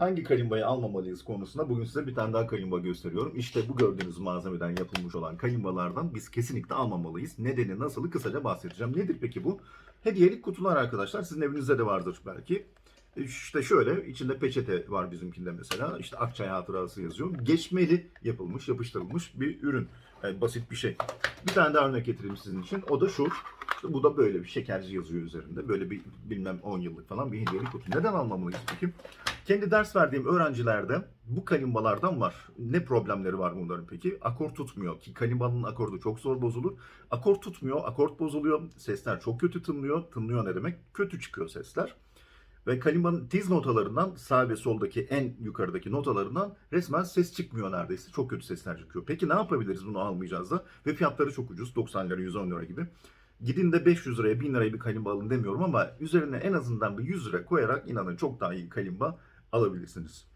hangi kalimbayı almamalıyız konusunda bugün size bir tane daha kalimba gösteriyorum. İşte bu gördüğünüz malzemeden yapılmış olan kalimbalardan biz kesinlikle almamalıyız. Nedeni nasılı kısaca bahsedeceğim. Nedir peki bu? Hediyelik kutular arkadaşlar. Sizin evinizde de vardır belki. İşte şöyle içinde peçete var bizimkinde mesela. İşte Akçay hatırası yazıyor. Geçmeli yapılmış, yapıştırılmış bir ürün. Yani basit bir şey. Bir tane daha örnek getireyim sizin için. O da şu. İşte bu da böyle bir şekerci yazıyor üzerinde. Böyle bir bilmem 10 yıllık falan bir hediyelik kutu. Neden almamalıyız peki? Kendi ders verdiğim öğrencilerde bu kalimbalardan var. Ne problemleri var bunların peki? Akor tutmuyor ki kalimbanın akordu çok zor bozulur. Akor tutmuyor, akort bozuluyor. Sesler çok kötü tınlıyor. Tınlıyor ne demek? Kötü çıkıyor sesler. Ve kalimbanın tiz notalarından sağ ve soldaki en yukarıdaki notalarından resmen ses çıkmıyor neredeyse. Çok kötü sesler çıkıyor. Peki ne yapabiliriz bunu almayacağız da? Ve fiyatları çok ucuz. 90 lira, 110 lira gibi. Gidin de 500 liraya, 1000 liraya bir kalimba alın demiyorum ama üzerine en azından bir 100 lira koyarak inanın çok daha iyi kalimba alabilirsiniz.